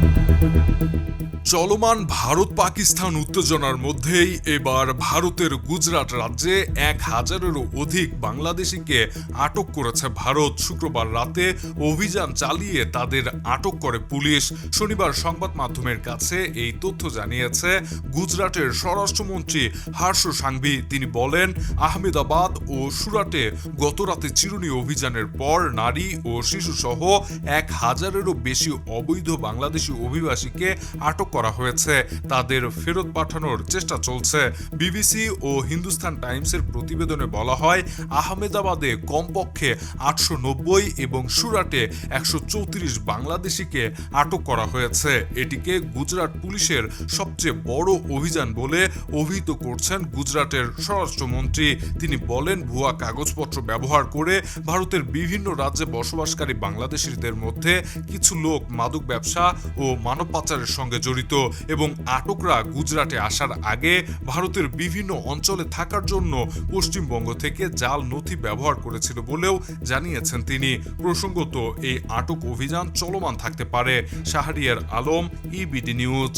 Thank you. চলমান ভারত পাকিস্তান উত্তেজনার মধ্যেই এবার ভারতের গুজরাট রাজ্যে এক হাজারেরও অধিক বাংলাদেশিকে আটক করেছে ভারত। শুক্রবার রাতে অভিযান চালিয়ে তাদের আটক করে পুলিশ। শনিবার সংবাদ মাধ্যমের কাছে এই তথ্য জানিয়েছে গুজরাটের স্বরাষ্ট্রমন্ত্রী হার্ষ সাংভি। তিনি বলেন, আহমেদাবাদ ও সুরাটে গতরাতে চিরুনি অভিযানের পর নারী ও শিশু সহ এক হাজারেরও বেশি অবৈধ বাংলাদেশি অভিবাসীকে আটক করা হয়েছে। তাদের ফেরত পাঠানোর চেষ্টা চলছে। বিবিসি ও হিন্দুস্তান টাইমসের প্রতিবেদনে বলা হয়, আহমেদাবাদে কমপক্ষে আটশো নব্বই এবং সুরাটে একশো চৌত্রিশ বাংলাদেশিকে আটক করা হয়েছে। এটিকে গুজরাট পুলিশের সবচেয়ে বড় অভিযান বলে অভিহিত করছেন গুজরাটের স্বরাষ্ট্রমন্ত্রী। তিনি বলেন, ভুয়া কাগজপত্র ব্যবহার করে ভারতের বিভিন্ন রাজ্যে বসবাসকারী বাংলাদেশিদের মধ্যে কিছু লোক মাদক ব্যবসা ও মানব পাচারের সঙ্গে জড়িত। এবং আটকরা গুজরাটে আসার আগে ভারতের বিভিন্ন অঞ্চলে থাকার জন্য পশ্চিমবঙ্গ থেকে জাল নথি ব্যবহার করেছিল বলেও জানিয়েছেন তিনি। প্রসঙ্গত, এই আটক অভিযান চলমান থাকতে পারে। Shahriar Alam EBD news